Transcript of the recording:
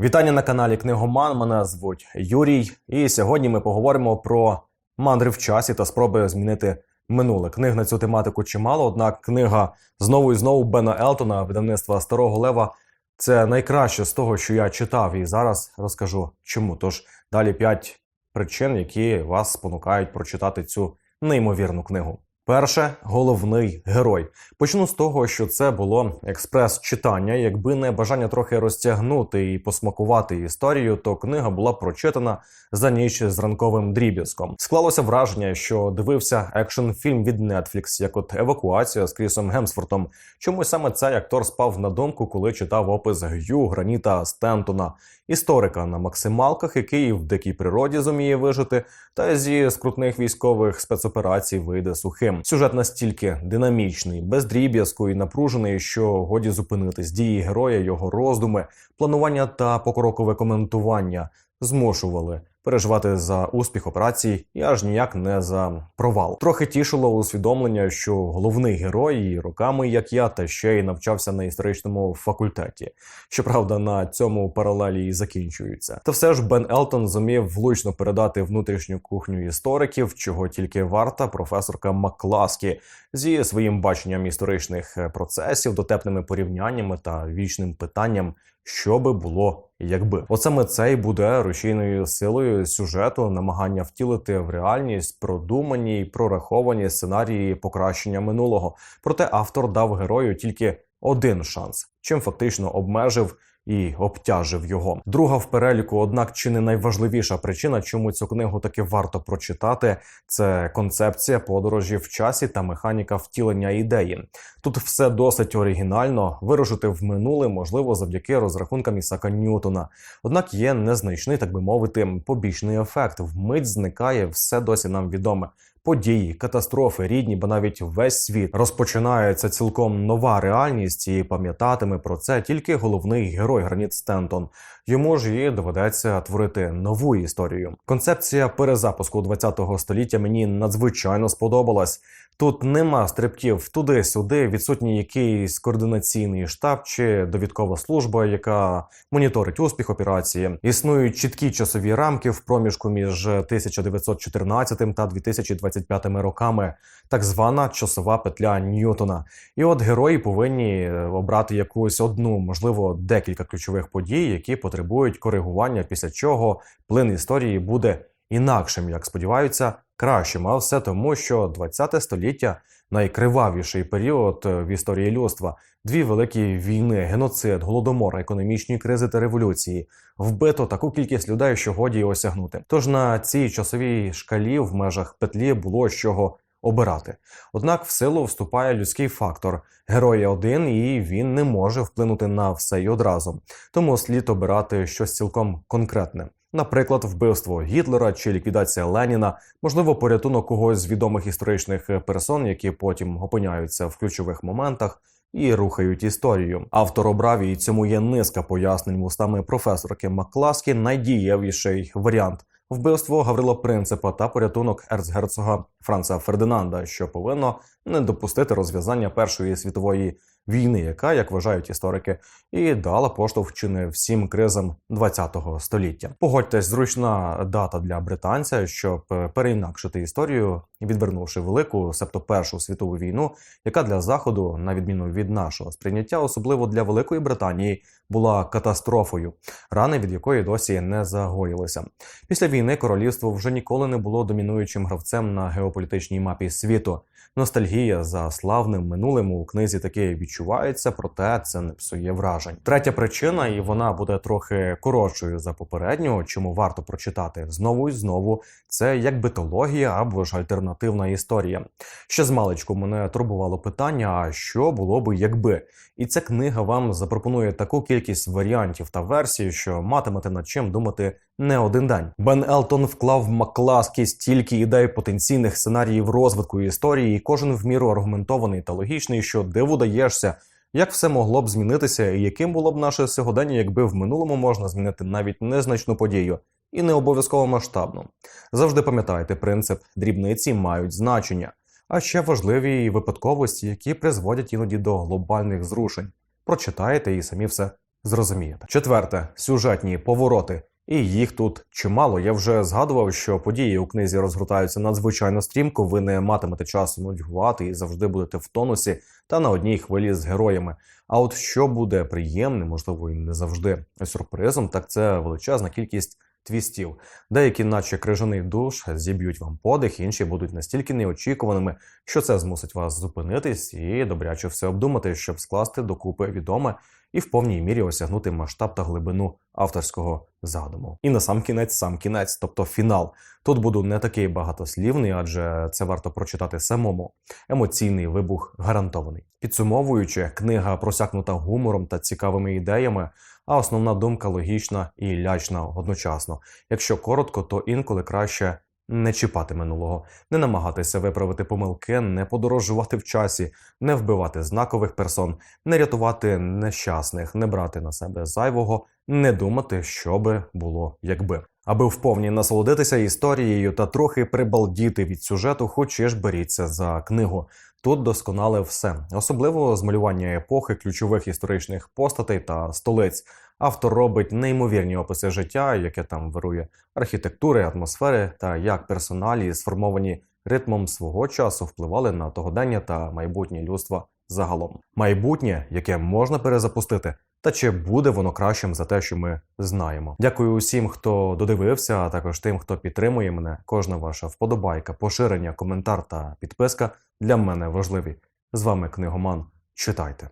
Вітання на каналі Книгоман. Мене звуть Юрій, і сьогодні ми поговоримо про мандри в часі та спроби змінити минуле. Книг на цю тематику чимало. Однак книга знову і знову Бена Елтона, видавництва Старого Лева. Це найкраще з того, що я читав, і зараз розкажу чому. Тож далі п'ять причин, які вас спонукають прочитати цю неймовірну книгу. Перше головний герой. Почну з того, що це було експрес-читання. Якби не бажання трохи розтягнути і посмакувати історію, то книга була прочитана за ніч з ранковим дріб'язком. Склалося враження, що дивився екшн-фільм від Netflix, як от евакуація з Крісом Гемсфортом. Чомусь саме цей актор спав на думку, коли читав опис Г'ю Граніта Стентона, історика на максималках, який в дикій природі зуміє вижити, та зі скрутних військових спецоперацій вийде сухим. Сюжет настільки динамічний, без дріб'язку і напружений, що годі зупинитись. Дії героя, його роздуми, планування та покрокове коментування змушували переживати за успіх операції і аж ніяк не за провал. Трохи тішило усвідомлення, що головний герой роками, як я, та ще й навчався на історичному факультеті. Щоправда, на цьому паралелі і закінчуються. Та все ж Бен Елтон зумів влучно передати внутрішню кухню істориків, чого тільки варта професорка Макласкі зі своїм баченням історичних е, процесів, дотепними порівняннями та вічним питанням. Що би було, якби от саме це й буде рушійною силою сюжету, намагання втілити в реальність продумані й прораховані сценарії покращення минулого. Проте автор дав герою тільки один шанс, чим фактично обмежив і обтяжив його. Друга в переліку, однак, чи не найважливіша причина, чому цю книгу таки варто прочитати, це концепція подорожі в часі та механіка втілення ідеї. Тут все досить оригінально. Вирушити в минуле можливо завдяки розрахункам Ісака Ньютона. Однак є незначний, так би мовити, побічний ефект. Вмить зникає все досі нам відоме. Події, катастрофи, рідні, бо навіть весь світ розпочинається цілком нова реальність, і пам'ятатиме про це тільки головний герой Граніт Стентон. Йому ж і доведеться творити нову історію. Концепція перезапуску 20-го століття мені надзвичайно сподобалась. Тут нема стрибків туди-сюди, відсутній якийсь координаційний штаб чи довідкова служба, яка моніторить успіх операції. Існують чіткі часові рамки в проміжку між 1914 та 2025 роками, так звана часова петля Ньютона. І от герої повинні обрати якусь одну, можливо, декілька ключових подій, які потребують коригування, після чого плин історії буде інакшим, як сподіваються, кращим. А все тому, що 20 століття найкривавіший період в історії людства. Дві великі війни, геноцид, голодомор, економічні кризи та революції вбито таку кількість людей, що годі осягнути. Тож на цій часовій шкалі в межах петлі було з чого обирати. Однак в силу вступає людський фактор. Герой один, і він не може вплинути на все й одразу. Тому слід обирати щось цілком конкретне. Наприклад, вбивство Гітлера чи ліквідація Леніна, можливо, порятунок когось з відомих історичних персон, які потім опиняються в ключових моментах і рухають історію. Автор обрав і цьому є низка пояснень вустами професорки Макласкі найдієвіший варіант. Вбивство Гаврила Принципа та порятунок ерцгерцога Франца Фердинанда, що повинно не допустити розв'язання Першої світової війни, яка, як вважають історики, і дала поштовх чи не всім кризам ХХ століття. Погодьтесь, зручна дата для британця, щоб переінакшити історію, відвернувши велику, себто Першу світову війну, яка для заходу, на відміну від нашого сприйняття, особливо для Великої Британії, була катастрофою, рани від якої досі не загоїлися. Після війни королівство вже ніколи не було домінуючим гравцем на геополітичній мапі світу. Ностальгія за славним минулим у книзі таки відчувається, проте це не псує вражень. Третя причина, і вона буде трохи коротшою за попередню, чому варто прочитати знову і знову. Це як битологія або ж альтернативна історія. Ще з маличку мене турбувало питання: а що було би, якби? І ця книга вам запропонує таку кількість варіантів та версій, що матимете над чим думати не один день. Бен Елтон вклав в Макласкі стільки ідей потенційних сценаріїв розвитку історії, і кожен в міру аргументований та логічний, що диву даєшся. Як все могло б змінитися, і яким було б наше сьогодення, якби в минулому можна змінити навіть незначну подію, і не обов'язково масштабну. Завжди пам'ятайте принцип дрібниці мають значення, а ще важливі випадковості, які призводять іноді до глобальних зрушень. Прочитаєте і самі все зрозумієте. Четверте сюжетні повороти. І їх тут чимало. Я вже згадував, що події у книзі розгортаються надзвичайно стрімко. Ви не матимете часу нудьгувати і завжди будете в тонусі та на одній хвилі з героями. А от що буде приємним, можливо, і не завжди сюрпризом, так це величезна кількість твістів. Деякі, наче крижаний душ, зіб'ють вам подих, інші будуть настільки неочікуваними, що це змусить вас зупинитись і добряче все обдумати, щоб скласти докупи відоме і в повній мірі осягнути масштаб та глибину авторського задуму. І на сам кінець, сам кінець, тобто фінал. Тут буду не такий багатослівний, адже це варто прочитати самому. Емоційний вибух гарантований. Підсумовуючи, книга просякнута гумором та цікавими ідеями, а основна думка логічна і лячна одночасно. Якщо коротко, то інколи краще не чіпати минулого, не намагатися виправити помилки, не подорожувати в часі, не вбивати знакових персон, не рятувати нещасних, не брати на себе зайвого, не думати, що би було якби. Аби вповні насолодитися історією та трохи прибалдіти від сюжету, хочеш беріться за книгу. Тут досконале все, особливо змалювання епохи, ключових історичних постатей та столиць. Автор робить неймовірні описи життя, яке там вирує архітектури, атмосфери та як персоналі, сформовані ритмом свого часу, впливали на тогодення та майбутнє людства загалом. Майбутнє, яке можна перезапустити, та чи буде воно кращим за те, що ми знаємо. Дякую усім, хто додивився, а також тим, хто підтримує мене. Кожна ваша вподобайка, поширення, коментар та підписка для мене важливі. З вами книгоман. Читайте.